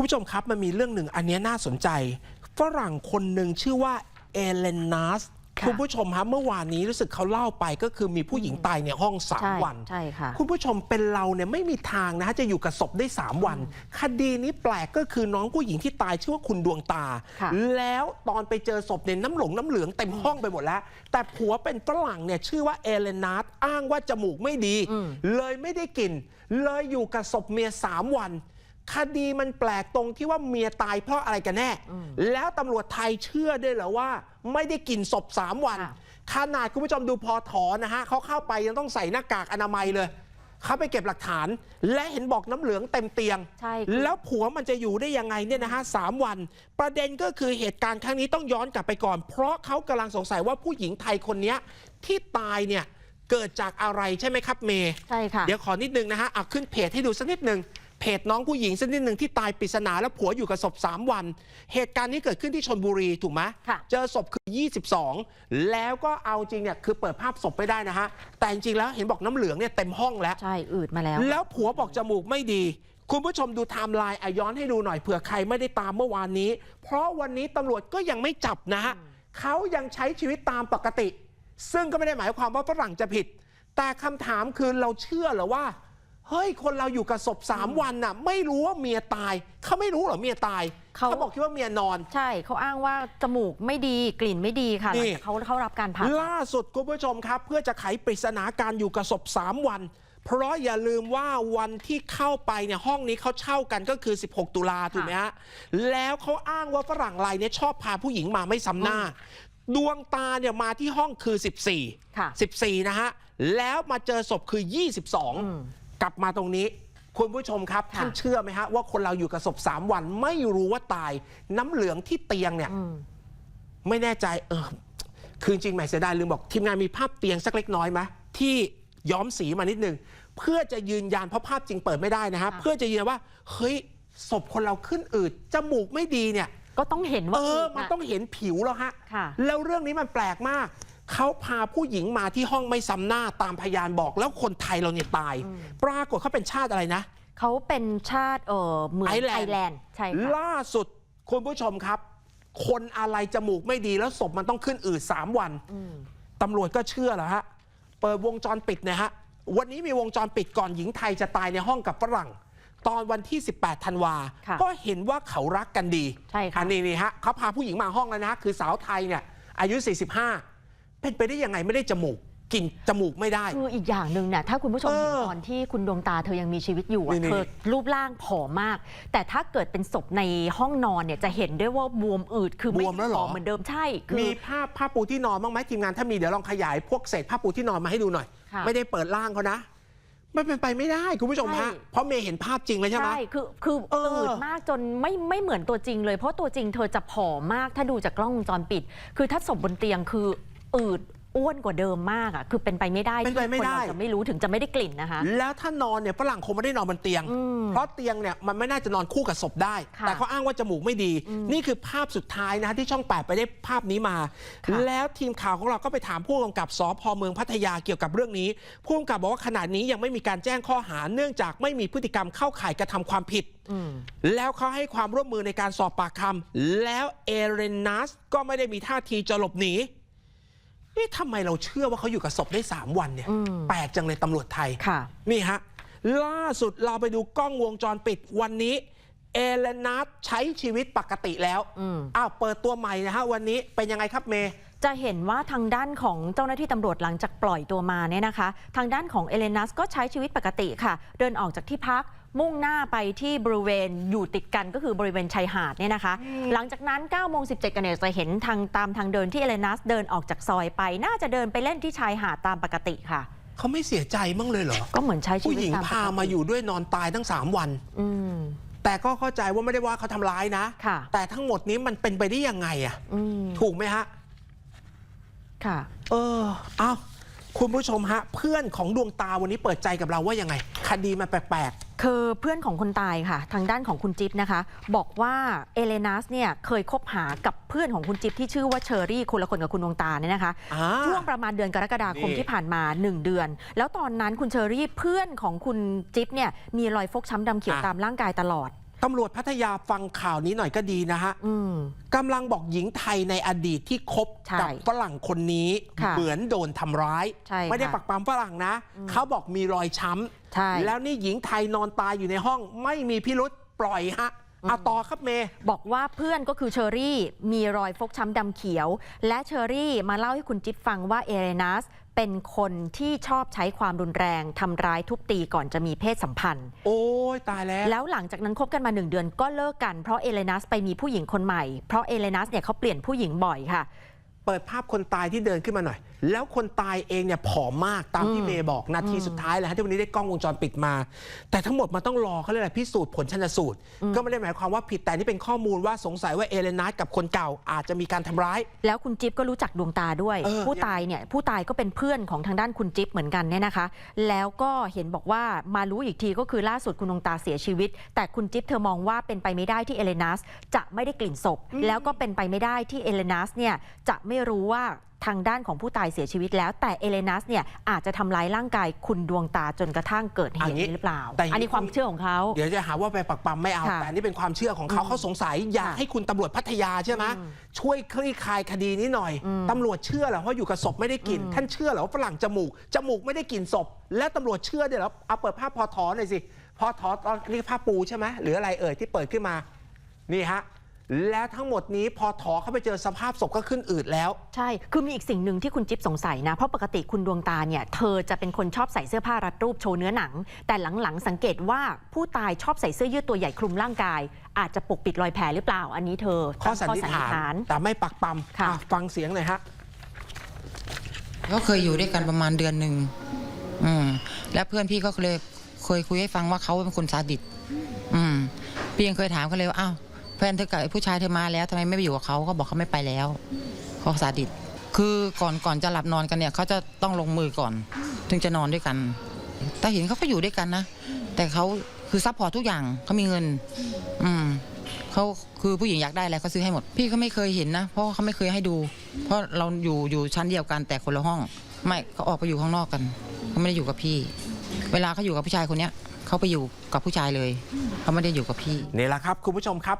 คุณผู้ชมครับมันมีเรื่องหนึ่งอันเนี้ยน่าสนใจ ฝรั่งคนหนึ่งชื่อว่าเอเลนนัสค่ะคุณผู้ชมครับเมื่อวานนี้รู้สึกเขาเล่าไปก็คือมีผู้หญิงตายในห้องสามใช่วันใช่ค่ะคุณผู้ชมเป็นเราเนี่ยไม่มีทางนะฮะจะอยู่กับศพได้ 3 วัน คดีนี้แปลกก็คือน้องผู้หญิงที่ตายชื่อว่าคุณดวงตาค่ะแล้วตอนไปเจอศพเนี่ยน้ำหลงน้ำเหลืองเต็มห้องไปหมดแล้ว แต่ผัวเป็นฝรั่งเนี่ยชื่อว่าเอเลนาร์อ้างว่าจมูกไม่ดี เลยไม่ได้กลิ่นเลยอยู่กับศพเมีย3วัน คดีมันแปลกตรงที่ว่าเมียตายเพราะอะไรกันแน่ แล้วตำรวจไทยเชื่อด้วยเหรอว่า ไม่ได้กลิ่นศพ 3 วันค่ะขนาดคุณผู้ชมดูพอถอนะฮะเขาเข้าไปยังต้องใส่หน้ากากอนามัยเลยเขาไปเก็บหลักฐาน และเห็นบอกน้ำเหลืองเต็มเตียงใช่คือแล้วผัวมันจะอยู่ได้ยังไงเนี่ยนะฮะสามวัน ประเด็นก็คือเหตุการณ์ครั้งนี้ต้องย้อนกลับไปก่อน เพราะเขากำลังสงสัยว่าผู้หญิงไทยคนเนี้ยที่ตายเนี่ยเกิดจากอะไรใช่ไหมครับเมย์ใช่ค่ะเดี๋ยวขอนิดนึงนะฮะเอาขึ้นเพจให้ดูสักนิดนึง เพจน้องผู้หญิงสักนิดหนึ่งที่ตายปริศนาแล้วผัวอยู่กับศพ 3 วัน เหตุการณ์นี้เกิดขึ้นที่ชนบุรีถูกไหมค่ะเจอศพคือ 22 แล้วก็เอาจริงเนี่ยคือเปิดภาพศพไม่ได้นะฮะ แต่จริงๆแล้วเห็นบอกน้ำเหลืองเนี่ยเต็มห้องแล้ว ใช่อืดมาแล้ว แล้วผัวบอกจมูกไม่ดี คุณผู้ชมดูไทม์ไลน์อะย้อนให้ดูหน่อยเผื่อใครไม่ได้ตามเมื่อวานนี้ เพราะวันนี้ตำรวจก็ยังไม่จับนะฮะเขายังใช้ชีวิตตามปกติ ซึ่งก็ไม่ได้หมายความว่าฝรั่งจะผิด แต่คำถามคือเราเชื่อเหรอว่า เฮ้ย คนเราอยู่กับศพสามวันน่ะ ไม่รู้ว่าเมียตาย เขาไม่รู้เหรอเมียตายเขา เขาบอกคิดว่าเมียนอน ใช่เขาอ้างว่าจมูกไม่ดีกลิ่นไม่ดีค่ะหนี่ลังจากเขาเขารับการผ่าตัดล่าสุดคุณผู้ชมครับ เพื่อจะไขปริศนาการอยู่กับศพ 3 วัน เพราะอย่าลืมว่าวันที่เข้าไปเนี่ยห้องนี้เขาเช่ากันก็คือ 16 ตุลาถูกไหมฮะแล้วเขาอ้างว่าฝรั่งรายเนี้ชอบพาผู้หญิงมาไม่ซ้ำหน้า ดวงตาเนี่ยมาที่ห้องคือ 14 ค่ะ 14 นะฮะ แล้วมาเจอศพคือม22 กลับมาตรงนี้ คุณผู้ชมครับค่ะท่านเชื่อไหมฮะว่าคนเราอยู่กับศพ3วันไม่รู้ว่าตาย น้ำเหลืองที่เตียงเนี่ยอืมไม่แน่ใจเออคือจริงๆแหมเสียดายลืมบอกทีมงานมีภาพเตียงสักเล็กน้อยไหมที่ย้อมสีมานิดนึง เพื่อจะยืนยันเพราะภาพจริงเปิดไม่ได้นะฮะค่ะ เพื่อจะยืนยันว่า เฮ้ยศพคนเราขึ้นอืดจมูกไม่ดีเนี่ย ก็ต้องเห็นเอว่าอดมันน่ะต้องเห็นผิวแล้วฮะ ค่ะ แล้วเรื่องนี้มันแปลกมาก เขาพาผู้หญิงมาที่ห้องไม่ซ้ำหน้าตามพยานบอก แล้วคนไทยเราเนี่ยตาย ปรากฏเขาเป็นชาติอะไรนะ เขาเป็นชาติเออเหมือนไอร์แลนด์ ไอร์แลนด์ใช่ค่ะ ล่าสุดคุณผู้ชมครับ คนอะไรจมูกไม่ดีแล้วศพมันต้องขึ้นอืดสามวันอืมตำรวจก็เชื่อแล้วฮะ เปิดวงจรปิดนะฮะ วันนี้มีวงจรปิดก่อนหญิงไทยจะตายในห้องกับฝรั่ง ตอนวันที่ 18 ธันวา ค่ะก็เห็นว่าเขารักกันดีใช่ค่ะ อันนี้นี่ฮะเขาพาผู้หญิงมาห้องแล้วนะคือสาวไทยเนี่ยอายุ 45 เป็นไปได้ยังไงไม่ได้จมูกกลิ่นจมูกไม่ได้ คืออีกอย่างหนึ่งเนี่ยถ้าคุณผู้ชมเออเห็นตอนที่คุณดวงตาเธอยังมีชีวิตอยู่อะนี่ๆ เธอรูปร่างผอมมาก แต่ถ้าเกิดเป็นศพในห้องนอนเนี่ยจะเห็นได้ว่าบวมอืดคือไม่บวมแล้วเหรอ ผอมเหมือนเดิมใช่คือ มีภาพผ้าปูที่นอนบ้างไหมทีมงานถ้ามีเดี๋ยวลองขยายพวกเศษผ้าปูที่นอนมาให้ดูหน่อย ค่ะไม่ได้เปิดร่างเขานะไม่เป็นไปไม่ได้คุณผู้ชมฮะใช่เพราะเมย์เห็นภาพจริงเลยใช่ไหม ใช่คือคือเอออืดมากจนไม่ไม่เหมือนตัวจริงเลย เพราะตัวจริงเธอจะผอมมากถ้าดูจากกล้องวงจรปิด คือถ้าศพบนเตียงคือ อืดอ้วนกว่าเดิมมากอะคือเป็นไปไม่ได้เป็นไปไม่ได้ที่คนเราจะไม่รู้ถึงจะไม่ได้กลิ่นนะคะ แล้วถ้านอนเนี่ยฝรั่งคงไม่ได้นอนบนเตียง อืมเพราะเตียงเนี่ยมันไม่น่าจะนอนคู่กับศพได้ ค่ะแต่เขาอ้างว่าจมูกไม่ดี นี่คือภาพสุดท้ายนะที่ช่องแปดไปได้ภาพนี้มา ค่ะ แล้วทีมข่าวของเราก็ไปถามผู้กำกับสพเมืองพัทยาเกี่ยวกับเรื่องนี้ ผู้กำกับบอกว่าขณะนี้ยังไม่มีการแจ้งข้อหาเนื่องจากไม่มีพฤติกรรมเข้าข่ายกระทำความผิด อืม แล้วเขาให้ความร่วมมือในการสอบปากคำแล้วเอเรนนัสก็ไม่ได้มีท่าทีจะหลบหนี นี่ทำไมเราเชื่อว่าเขาอยู่กับศพได้ 3 วันเนี่ย อืม แปลกจังเลยตำรวจไทย ค่ะ นี่ฮะ ล่าสุดเราไปดูกล้องวงจรปิดวันนี้ เอเลนัสใช้ชีวิตปกติแล้วอืม อ้าวเปิดตัวใหม่นะฮะ วันนี้เป็นยังไงครับเมย์ จะเห็นว่าทางด้านของเจ้าหน้าที่ตำรวจหลังจากปล่อยตัวมาเนี่ยนะคะ ทางด้านของเอเลนัสก็ใช้ชีวิตปกติค่ะ เดินออกจากที่พัก มุ่งหน้าไปที่บริเวณอยู่ติดกันก็คือบริเวณชายหาดเนี่ยนะคะ หลังจากนั้น9โมง17กันเนี่ยจะเห็นทางตามทางเดินที่เอเลนัสเดินออกจากซอยไป น่าจะเดินไปเล่นที่ชายหาดตามปกติค่ะ เขาไม่เสียใจมั้งเลยเหรอ ก็เหมือนใช้ชีผู้วิตหญิงตามปกพาติมาอยู่ด้วยนอนตายทั้ง 3 วัน อืม แต่ก็เข้าใจว่าไม่ได้ว่าเขาทำร้ายนะ ค่ะ แต่ทั้งหมดนี้มันเป็นไปได้ยังไงอะอืมถูกไหมฮะ ค่ะ เออ เอาคุณผู้ชมฮะ เพื่อนของดวงตาวันนี้เปิดใจกับเราว่ายังไง คดีมันแปลก คือเพื่อนของคนตายค่ะ ทางด้านของคุณจิ๊บนะคะ บอกว่าเอเลนัสเนี่ยเคยคบหากับเพื่อนของคุณจิ๊บที่ชื่อว่าเชอรี่คนละคนกับคุณดวงตาเนี่ยนะคะๆอ่าช่วงประมาณเดือนกรกฎาคมนี่ ที่ผ่านมา 1 เดือน แล้วตอนนั้นคุณเชอรี่เพื่อนของคุณจิ๊บเนี่ยมีรอยฟกช้ำดำเขียวอะตามร่างกายตลอด ตำรวจพัทยาฟังข่าวนี้หน่อยก็ดีนะฮะอืมกำลังบอกหญิงไทยในอดีตที่คบใช่กับฝรั่งคนนี้ค่ะเหมือนโดนทำร้ายใช่ไม่ได้ค่ะปักปามฝรั่งนะ เขาบอกมีรอยช้ใช่ำแล้วนี่หญิงไทยนอนตายอยู่ในห้อง ไม่มีพิรุษปล่อยฮะเอาต่อครับเมย์บอกว่าเพื่อนก็คือเชอรี่มีรอยฟกช้ำดำเขียว และเชอรี่มาเล่าให้คุณจิ๊บฟังว่าเอเรนัส เป็นคนที่ชอบใช้ความรุนแรงทำร้ายทุบตีก่อนจะมีเพศสัมพันธ์ โอ้ยตายแล้ว แล้วหลังจากนั้นคบกันมาหนึ่งเดือนก็เลิกกันเพราะเอเลนัสไปมีผู้หญิงคนใหม่ เพราะเอเลนัสเนี่ยเขาเปลี่ยนผู้หญิงบ่อยค่ะ เปิดภาพคนตายที่เดินขึ้นมาหน่อย แล้วคนตายเองเนี่ยผอมมากตามที่อืมเมย์บอกนาทีสุดท้ายแหละฮะที่วันนี้ได้กล้องวงจรปิดมา แต่ทั้งหมดมันต้องรอเขาเรียกอะไรพิสูจน์ผลชันสูตร ก็ไม่ได้หมายความว่าผิดแต่นี่เป็นข้อมูลว่าสงสัยว่าเอเลนัสกับคนเก่าอาจจะมีการทำร้าย แล้วคุณจิ๊บก็รู้จักดวงตาด้วย เออ ผู้ตายเนี่ยผู้ตายก็เป็นเพื่อนของทางด้านคุณจิ๊บเหมือนกันเนี่ยนะคะ แล้วก็เห็นบอกว่ามารู้อีกทีก็คือล่าสุดคุณดวงตาเสียชีวิต แต่คุณจิ๊บเธอมองว่าเป็นไปไม่ได้ที่เอเลนัสจะไม่ได้กลิ่นศพ แล้วก็เป็นไปไม่ได้ที่เอเลนัสเนี่ยจะไม่รู้ว่า ทางด้านของผู้ตายเสียชีวิตแล้ว แต่เอเลนัสเนี่ยอาจจะทำร้ายร่างกายคุณดวงตาจนกระทั่งเกิดเหตุอันนี้นี้หรือเปล่าแต่อย่างนี้อันนี้ความเชื่อของเขา เดี๋ยวจะหาว่าไปปักปั๊มไม่เอาค่ะแต่อันนี่เป็นความเชื่อของเขาอืมเขาสงสัยอยากค่ะให้คุณตำรวจพัทยาใช่ไหมอืมช่วยคลี่คลายคดีนี้หน่อยอืมตำรวจเชื่อเหรอว่าอยู่กับศพไม่ได้กลิ่นอืมท่านเชื่อเหรอว่าฝรั่งจมูกจมูกไม่ได้กลิ่นศพ และตำรวจเชื่อเดี๋ยวเราเอาเปิดภาพพอถอหน่อยสิพอถอตอนนี้ภาพปูใช่ไหมหรืออะไรเอ่ยที่เปิดขึ้นมานี่ฮะ และทั้งหมดนี้พอถอเข้าไปเจอสภาพศพก็ขึ้นอืดแล้ว ใช่ คือมีอีกสิ่งหนึ่งที่คุณจิ๊บสงสัยนะ เพราะปกติคุณดวงตาเนี่ย เธอจะเป็นคนชอบใส่เสื้อผ้ารัดรูปโชว์เนื้อหนัง แต่หลังๆ สังเกตว่าผู้ตายชอบใส่เสื้อยืดตัวใหญ่คลุมร่างกาย อาจจะปกปิดรอยแผลหรือเปล่า อันนี้เธอข้อตั้งสันนิษฐาน แต่ไม่ปักปั๊มค่ะอะฟังเสียงหน่อยฮะก็เคยอยู่ด้วยกันประมาณเดือนหนึ่งอืมและเพื่อนพี่ก็เลยเคยคุยให้ฟังว่าเขาเป็นคนซาดิสอืมพี่ยังเคยถามเขาเลยว่าอ้าว แฟนเธอกับไอ้ผู้ชายเธอมาแล้วทำไมไม่ไปอยู่กับเขาเขาบอกเขาไม่ไปแล้วเขาซาดิสคือก่อนก่อนจะหลับนอนกันเนี่ยเขาจะต้องลงมือก่อน ถึงจะนอนด้วยกัน แต่เห็นเขาก็อยู่ด้วยกันนะ แต่เขาคือซัพพอร์ตทุกอย่างเขามีเงิน อืมเขาคือผู้หญิงอยากได้อะไรเขาซื้อให้หมด พี่ก็ไม่เคยเห็นนะ เพราะเขาไม่เคยให้ดู เพราะเราอยู่อยู่ชั้นเดียวกันแต่คนละห้อง ไม่เขาออกไปอยู่ข้างนอกกันเขาไม่ได้อยู่กับพี่ เวลาเขาอยู่กับผู้ชายคนเนี้ยเขาไปอยู่กับผู้ชายเลยเขาไม่ได้อยู่กับพี่นี่แหละครับ คุณผู้ชมครับ